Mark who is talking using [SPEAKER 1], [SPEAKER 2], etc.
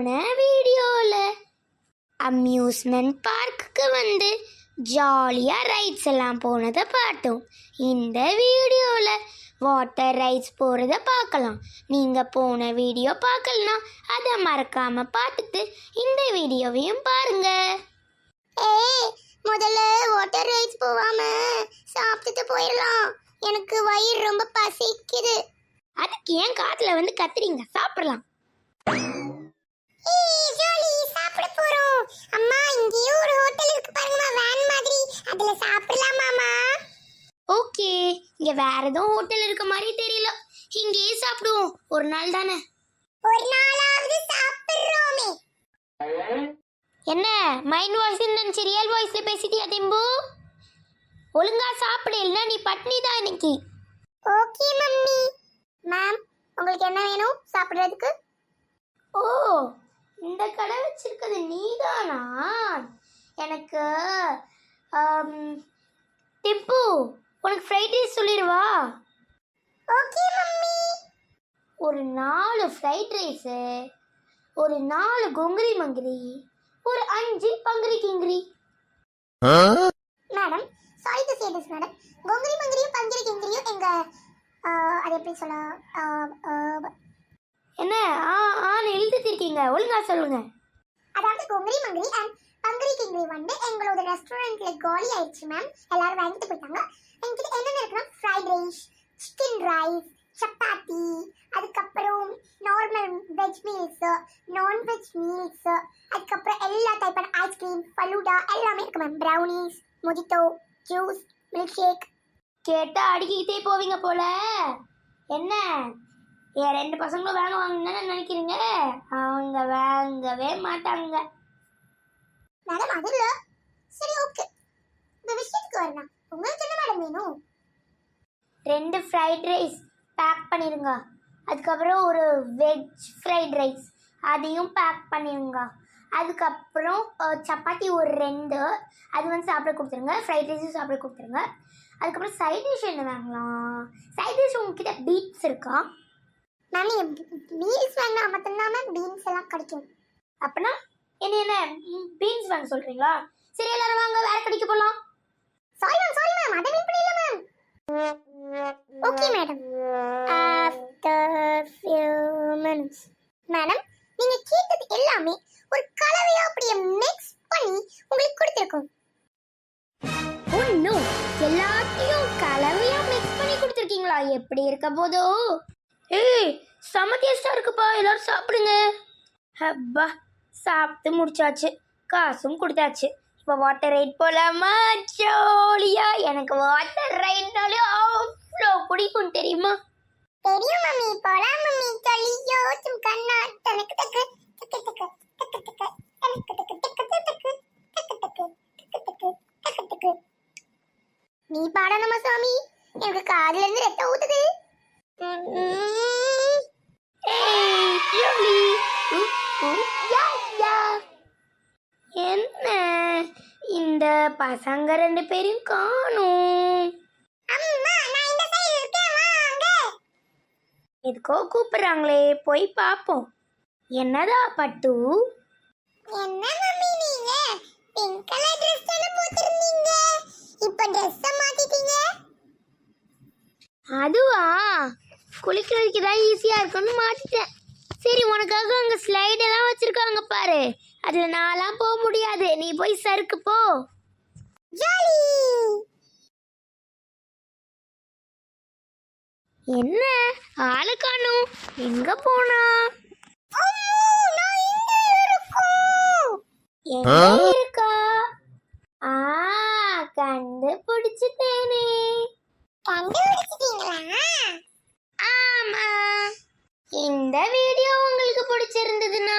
[SPEAKER 1] போன வீடியோவில் அம்யூஸ்மெண்ட் பார்க்குக்கு வந்து ஜாலியாக ரைட்ஸ் எல்லாம் போனதை பார்த்தோம். இந்த வீடியோவில் வாட்டர் ரைட்ஸ் போகிறத பார்க்கலாம். நீங்கள் போன வீடியோ பார்க்கலனா அதை மறக்காமல் பார்த்துட்டு இந்த வீடியோவையும் பாருங்கள் ஏய் முதல்ல வாட்டர் ரைட்ஸ் போகாம சாப்பிட்டுட்டு போயிடலாம். எனக்கு வயிறு ரொம்ப பசிக்குது. அதுக்கு ஏன் காத்துல வந்து கத்துறீங்க? சாப்பிடலாம். ஓகே. இங்க வேற எதுவும் ஹோட்டல் இருக்க மாதிரி தெரியல. இங்கேயே சாப்பிடுவோம். ஒரு நாள் தானே? ஒரு நாளாவது சாப்பிடுறோமே. என்ன? மைண்ட் வாய்ஸ் நினைச்சு ரியல் வாய்ஸ்ல பேசிட்டியா திம்பு? ஒழுங்கா சாப்பிடு இல்லைன்னா நீ பட்னி தான் இன்னைக்கு. Okay mummy. மேம் உங்களுக்கு என்ன வேணும் சாப்பிட்றதுக்கு? ஓ இந்த கடை வச்சிருக்கிறது நீதானா? எனக்கு டிப்பு உனக்கு ஃப்ரைட் ரைஸ் சொல்லிடுவா? Okay mummy. ஒரு நாலு ஃப்ரைட் ரைஸு ஒரு நாலு கொங்கிரி மங்கிரி ஒரு அஞ்சு பங்கிரி கிங்கிரி. Madam sorry to say this madam கொங்கிரி மங்கிரியும் பங்கிரி கிங்கிரியும் எங்க ஆ, அது எப்படி சொல்ல ஆ, ஆ, என்ன ஆ ஆன்னு எழுதிருக்கீங்க ஒழுங்கா சொல்லுங்க. அதாவது கொங்கிரி மங்கிரி அண்ட் பங்கிரி கிங்கிரி வந்து எங்களோட ரெஸ்டாரண்ட்ல காலி ஆயிடுச்சு மேம் எல்லாரும் வாங்கிட்டு போயிட்டாங்க. என்கிட்ட என்னென்ன இருக்குன்னா fried rice chicken rice chapati அதுக்கப்புறம் normal veg meals non veg meals அதுக்கப்புறம் எல்லா டைப்பான ஐஸ்கிரீம் ஃபலூடா எல்லாமே இருக்கு ma'am brownies mojito juice milkshake கேட்டா அடிக்கிட்டே போவீங்க போல. என்ன? என் ரெண்டு பசங்களும் வேங்க வாங்கன்னு நினைக்கிறீங்க? அவங்க வாங்கவே மாட்டாங்க. மேடம் அது இல்ல. சரி ஓகே இந்த விஷயத்துக்கு வரலாம் உங்களுக்கு என்ன மேடம் வேணும்? ரெண்டு ஃப்ரைட் ரைஸ் பேக் பண்ணிடுங்க அதுக்கப்புறம் ஒரு வெஜ் ஃப்ரைட் ரைஸ் அதையும் பேக் பண்ணிடுங்க அதுக்கப்புறம் சப்பாத்தி ஒரு ரெண்டு. அது வந்து சாப்பிட கொடுத்துருங்க. ஃப்ரைட் ரைஸும் சாப்பிட கொடுத்துருங்க. அதுக்கப்புறம் சைட் டிஷ் என்ன வாங்கலாம்? சைட் டிஷ் உங்ககிட்ட பீட்ஸ் இருக்கா? மேம் மீல்ஸ் வாங்கினா மட்டும்தான் மேம் பீன்ஸ் எல்லாம் கிடைக்கும். அப்படின்னா என்ன என்ன? பீன்ஸ் வாங்க சொல்றீங்களா? சரி எல்லாரும் வாங்க வேற கடைக்கு போலாம். சாரி மேம் சாரி மேம் அதை மீன் பண்ணல ma'am okay madam after few minutes madam நீங்க கேட்டது எல்லாமே ஒரு கலவையா அப்படியே மிக்ஸ் பண்ணி உங்களுக்கு கொடுத்துருக்கோம். ஒன்னும் எல்லாத்தையும் கலவையா மிக்ஸ் பண்ணி கொடுத்துருக்கீங்களா? எப்படி இருக்க போதோ? ஏய் செம டேஸ்டா இருக்குப்பா. எல்லாரும் சாப்பிடுங்க. அப்பா சாப்பிட்டு முடிச்சாச்சு. காசும் கொடுத்தாச்சு. இப்போ வாட்டர் ரைட் போலாமா? ஜோலியா. எனக்கு வாட்டர் ரைட்னாலே அவ்வளோ பிடிக்கும் தெரியுமா? தெரியும் மம்மி. போலாம் மம்மி. சொல்லியோ தும் கண்ணா. தனக்கு தக்கு. தக்கு தக்கு. தக்கு தக்கு. தனக்கு தக்கு தக்கு. தக்கு தக்கு. தக்கு தக்கு. தக்கு தக்கு. நீ பாடணுமா சாமி? எனக்கு காதுல இருந்து ரத்தம் ஊத்துது. என்ன இந்த பசங்க ரெண்டு பேரையும் காணும் எதுக்கோ கூப்பிடுறாங்களே போய் பாப்போம் என்னதா பட்டு? என்ன குளிக்கிறதுக்கு தான் ஈஸியா இருக்கும்னு மாத்திட்டேன் சரி உனக்காக அங்க ஸ்லைட் எல்லாம் வச்சிருக்காங்க பாரு. அதுல நான்லாம் போக முடியாது. நீ போய் சறுக்கு போ. ஜாலி. என்ன? ஆளு காணும். எங்க போனா? இருக்கா? ஆ கண்டுபிடிச்சிட்டேனே. கண்டுபிடிச்சிட்டீங்களா? இந்த வீடியோ உங்களுக்கு பிடிச்சிருந்ததுன்னா